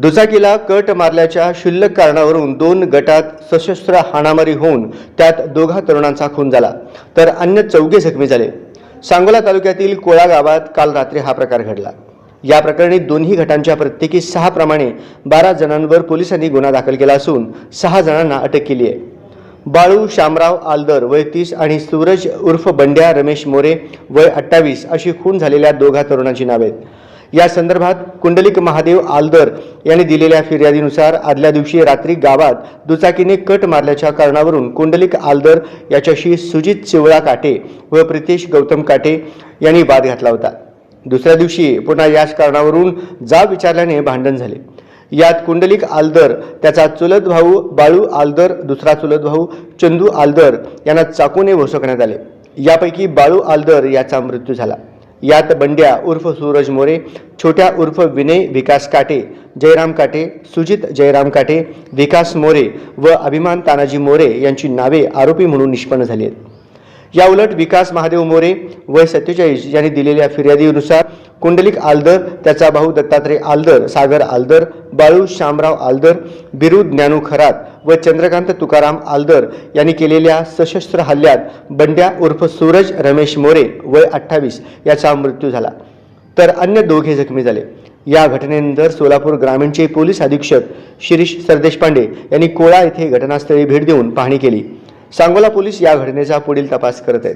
दुचाकीला कट मारल्याच्या क्षुल्लक कारणावरून दोन गटात सशस्त्र हाणामारी होऊन त्यात दोघा तरुणांचा खून झाला तर अन्य चौघे जखमी झाले. सांगोला तालुक्यातील कोळा गावात काल रात्री हा प्रकार घडला. या प्रकरणी दोन्ही गटांच्या प्रत्येकी सहा प्रमाणे बारा जणांवर पोलिसांनी गुन्हा दाखल केला असून सहा जणांना अटक केली आहे. बाळू शामराव आलदर वय तीस आणि सूरज उर्फ बंड्या रमेश मोरे वय अठ्ठावीस अशी खून झालेल्या दोघा तरुणांची नावे आहेत. या संदर्भात कुंडलिक महादेव आलदर यांनी दिलेल्या फिर्यादीनुसार आदल्या दिवशी रात्री गावात दुचाकीने कट मारल्याच्या कारणावरून कुंडलिक आलदर याच्याशी सुजित चिवळा काटे व प्रितेश गौतम काटे यांनी वाद घातला होता. दुसऱ्या दिवशी पुन्हा याच कारणावरून जाब विचारल्याने भांडण झाले. यात कुंडलिक आलदर त्याचा चुलत भाऊ बाळू आलदर दुसरा चुलत भाऊ चंदू आलदर यांना चाकूने भोसकण्यात आले. यापैकी बाळू आलदर याचा मृत्यू झाला. यात बंड्या उर्फ सूरज मोरे छोट्या उर्फ विनय विकास काटे जयराम काटे सुजित जयराम काटे विकास मोरे व अभिमान तानाजी मोरे यांची नावे आरोपी म्हणून निष्पन्न झाली आहेत. याउलट विकास महादेव मोरे वय सत्तेचाळीस यांनी दिलेल्या फिर्यादीनुसार कुंडलिक आलदर त्याचा भाऊ दत्तात्रय आलदर सागर आलदर बाळू शामराव आलदर बिरू ज्ञानू खरात व चंद्रकांत तुकाराम आलदर यांनी केलेल्या सशस्त्र हल्ल्यात बंड्या उर्फ सूरज रमेश मोरे वय अठ्ठावीस याचा मृत्यू झाला. तर अन्य दोघे जखमी झाले. या घटनेनंतर सोलापूर ग्रामीणचे पोलीस अधीक्षक शिरीष सरदेशपांडे यांनी कोळा येथे घटनास्थळी भेट देऊन पाहणी केली. सांगोला पोलीस या घटनेचा पुढील तपास करत आहेत.